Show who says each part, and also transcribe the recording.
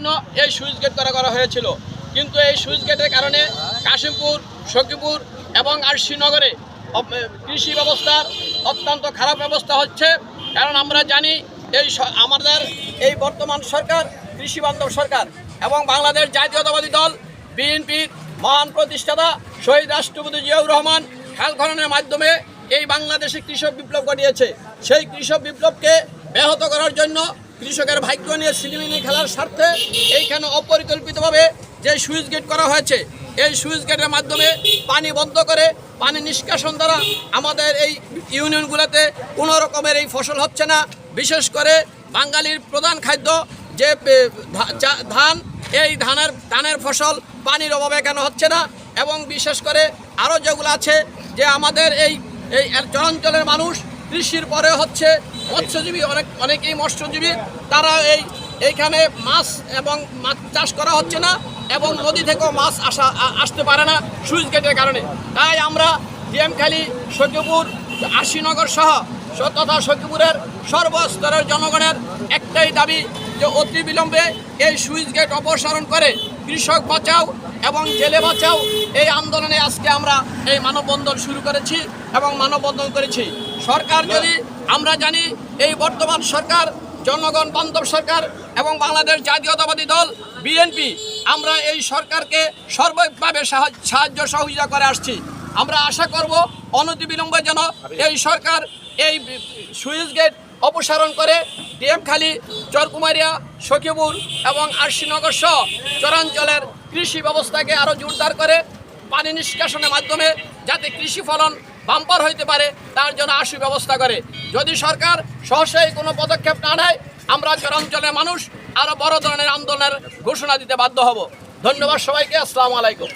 Speaker 1: জন্য এই switch gate করা করা হয়েছিল। কিন্তু এই সুইচ গেটের কারণে কাশিমপুর, সখীপুর এবং আর শ্রীনগরে কৃষি ব্যবস্থার অত্যন্ত খারাপ ব্যবস্থা হচ্ছে। কারণ আমরা জানি এই আমাদের এই বর্তমান সরকার কৃষি বান্ধব সরকার এবং বাংলাদেশ জাতীয়তাবাদী দল, বিএনপির মহান প্রতিষ্ঠাতা শহীদ রাষ্ট্রপতি জিয়াউর রহমান খাল খননের মাধ্যমে এই বাংলাদেশে কৃষক বিপ্লব ঘটিয়েছে। সেই কৃষক বিপ্লবকে ব্যাহত করার জন্য কৃষকের ভাগ্য নিয়ে সিনেমিনি খেলার স্বার্থে এইখানে অপরিকল্পিতভাবে যে সুইচ গেট করা হয়েছে, এই সুইচ গেটের মাধ্যমে পানি বন্ধ করে, পানি নিষ্কাশন দ্বারা আমাদের এই ইউনিয়নগুলোতে কোনো রকমের এই ফসল হচ্ছে না। বিশেষ করে বাঙালির প্রধান খাদ্য যে ধান, এই ধানের ধানের ফসল পানির অভাবে কেন হচ্ছে না? এবং বিশেষ করে আরও যেগুলো আছে যে আমাদের এই এই চরাঞ্চলের মানুষ কৃষির পরে হচ্ছে মৎস্যজীবী, অনেক, অনেকেই মৎস্যজীবী, তারা এই, এইখানে মাছ এবং মাছ চাষ করা হচ্ছে না এবং নদী থেকেও মাছ আসা আসতে পারে না সুইচ গেটের কারণে। তাই আমরা ডিএমখালী সখীপুর আশিনগর সহ তথা সখীপুরের সর্বস্তরের জনগণের একটাই দাবি যে অতি বিলম্বে এই সুইচ গেট অপসারণ করে কৃষক বাঁচাও এবং জেলে বাঁচাও। এই আন্দোলনে আজকে আমরা এই মানববন্ধন শুরু করেছি এবং মানববন্ধন করেছি। সরকার যদি আমরা জানি এই বর্তমান সরকার, জনগণ, বান্ধব সরকার এবং বাংলাদেশ জাতীয়তাবাদী দল, বিএনপি, আমরা এই সরকারকে সর্বভাবে সাহায্য সহযোগিতা করে আসছি। আমরা আশা করব অনতিবিলম্বে যেন এই সরকার এই সুইচ গেট অপসারণ করে ডিএমখালী, চরকুমারিয়া, সখীপুর এবং আরশিনগর সহ চরাঞ্চলের কৃষি ব্যবস্থাকে আরও জোরদার করে পানি নিষ্কাশনের মাধ্যমে যাতে কৃষি ফলন বাম্পার হইতে পারে, তার জন্য আশু ব্যবস্থা করে। যদি সরকার সহসাই কোনো পদক্ষেপ না নেয়, আমরা গ্রামাঞ্চলের মানুষ আরও বড় ধরনের আন্দোলনের ঘোষণা দিতে বাধ্য হব। ধন্যবাদ সবাইকে, আসসালামু আলাইকুম।